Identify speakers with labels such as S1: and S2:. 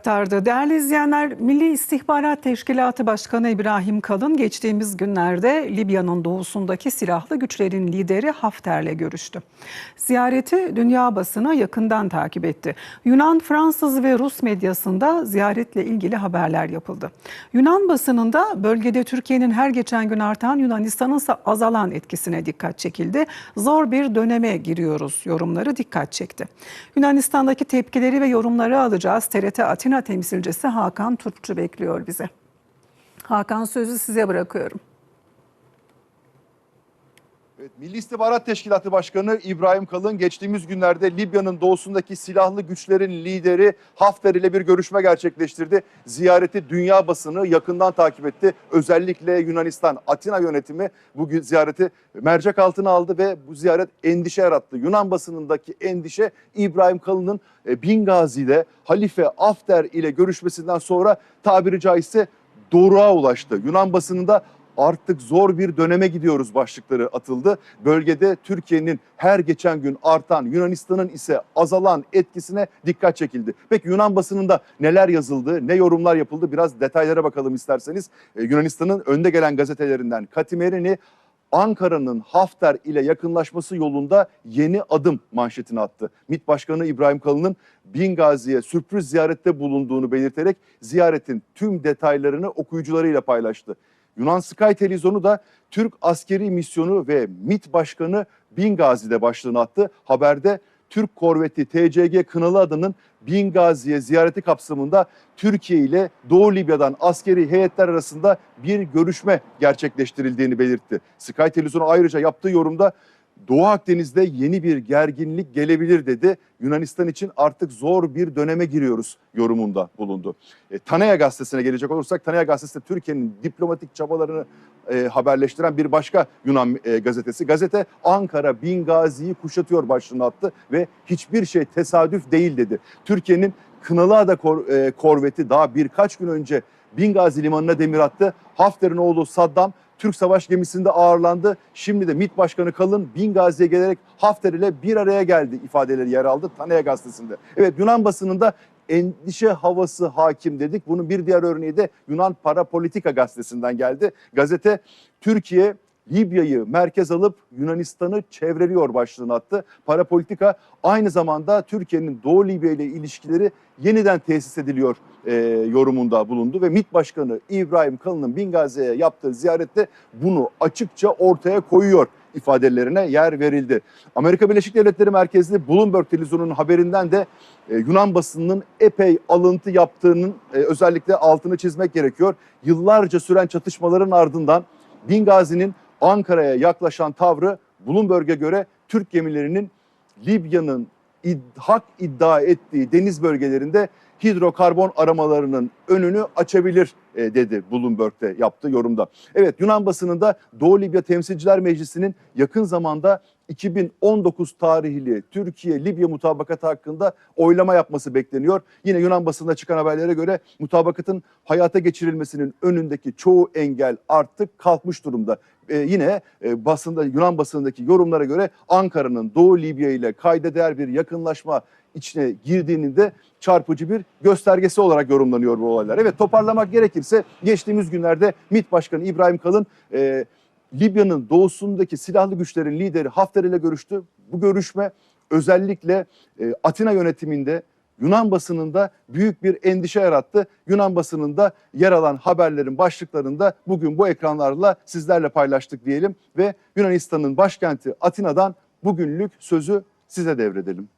S1: aktardı. Değerli izleyenler, Milli İstihbarat Teşkilatı Başkanı İbrahim Kalın geçtiğimiz günlerde Libya'nın doğusundaki silahlı güçlerin lideri Hafter'le görüştü. Ziyareti dünya basını yakından takip etti. Yunan, Fransız ve Rus medyasında ziyaretle ilgili haberler yapıldı. Yunan basınında bölgede Türkiye'nin her geçen gün artan Yunanistan'ın azalan etkisine dikkat çekildi. Zor bir döneme giriyoruz yorumları dikkat çekti. Yunanistan'daki tepkileri ve yorumları alacağız. TRT Atina temsilcisi Hakan Turpçu bekliyor bize. Hakan sözü size bırakıyorum.
S2: Evet, Milli İstihbarat Teşkilatı Başkanı İbrahim Kalın geçtiğimiz günlerde Libya'nın doğusundaki silahlı güçlerin lideri Hafter ile bir görüşme gerçekleştirdi. Ziyareti dünya basını yakından takip etti. Özellikle Yunanistan Atina yönetimi bu ziyareti mercek altına aldı ve bu ziyaret endişe yarattı. Yunan basınındaki endişe İbrahim Kalın'ın e, Bingazi'de Halife Hafter ile görüşmesinden sonra tabiri caizse doruğa ulaştı. Yunan basınında artık zor bir döneme gidiyoruz başlıkları atıldı. Bölgede Türkiye'nin her geçen gün artan Yunanistan'ın ise azalan etkisine dikkat çekildi. Peki Yunan basınında neler yazıldı, ne yorumlar yapıldı biraz detaylara bakalım isterseniz. Ee, Yunanistan'ın önde gelen gazetelerinden Katimerini Ankara'nın Hafter ile yakınlaşması yolunda yeni adım manşetini attı. MİT Başkanı İbrahim Kalın'ın Bingazi'ye sürpriz ziyarette bulunduğunu belirterek ziyaretin tüm detaylarını okuyucularıyla paylaştı. Yunan Sky Televizyonu da Türk askeri misyonu ve MİT Başkanı Bingazi'de başlığını attı. Haberde Türk korveti TCG Kınalı adının Bingazi'ye ziyareti kapsamında Türkiye ile Doğu Libya'dan askeri heyetler arasında bir görüşme gerçekleştirildiğini belirtti. Sky Televizyonu ayrıca yaptığı yorumda Doğu Akdeniz'de yeni bir gerginlik gelebilir dedi. Yunanistan için artık zor bir döneme giriyoruz yorumunda bulundu. E, Tanaya gazetesine gelecek olursak Tanaya gazetesi Türkiye'nin diplomatik çabalarını e, haberleştiren bir başka Yunan e, gazetesi. Gazete Ankara Bingazi'yi kuşatıyor başlığını attı ve hiçbir şey tesadüf değil dedi. Türkiye'nin Kınalıada kor, e, korveti daha birkaç gün önce Bingazi limanına demir attı. Hafter'in oğlu Saddam Türk savaş gemisinde ağırlandı. Şimdi de MİT Başkanı Kalın Bingazi'ye gelerek Hafter ile bir araya geldi ifadeleri yer aldı Tanaya gazetesinde. Evet Yunan basınında endişe havası hakim dedik. Bunun bir diğer örneği de Yunan Parapolitika gazetesinden geldi. Gazete Türkiye Libya'yı merkez alıp Yunanistan'ı çevreliyor başlığını attı. Parapolitika aynı zamanda Türkiye'nin Doğu Libya ile ilişkileri yeniden tesis ediliyor e, yorumunda bulundu ve MİT Başkanı İbrahim Kalın'ın Bingazi'ye yaptığı ziyarette bunu açıkça ortaya koyuyor ifadelerine yer verildi. Amerika Birleşik Devletleri merkezli Bloomberg televizyonunun haberinden de e, Yunan basınının epey alıntı yaptığının e, özellikle altını çizmek gerekiyor. Yıllarca süren çatışmaların ardından Bingazi'nin Ankara'ya yaklaşan tavrı Bloomberg'e göre Türk gemilerinin Libya'nın id- hak iddia ettiği deniz bölgelerinde hidrokarbon aramalarının önünü açabilir e, dedi Bloomberg'te yaptığı yorumda. Evet Yunan basınında Doğu Libya Temsilciler Meclisi'nin yakın zamanda 2019 tarihli Türkiye-Libya mutabakatı hakkında oylama yapması bekleniyor. Yine Yunan basında çıkan haberlere göre mutabakatın hayata geçirilmesinin önündeki çoğu engel artık kalkmış durumda. Ee, yine e, basında Yunan basınındaki yorumlara göre Ankara'nın Doğu Libya ile kayda değer bir yakınlaşma içine girdiğinin de çarpıcı bir göstergesi olarak yorumlanıyor bu olaylar. Evet toparlamak gerekirse geçtiğimiz günlerde MİT Başkanı İbrahim Kalın e, Libya'nın doğusundaki silahlı güçlerin lideri Hafter ile görüştü. Bu görüşme özellikle e, Atina yönetiminde Yunan basınında büyük bir endişe yarattı. Yunan basınında yer alan haberlerin başlıklarında bugün bu ekranlarla sizlerle paylaştık diyelim ve Yunanistan'ın başkenti Atina'dan bugünlük sözü size devredelim.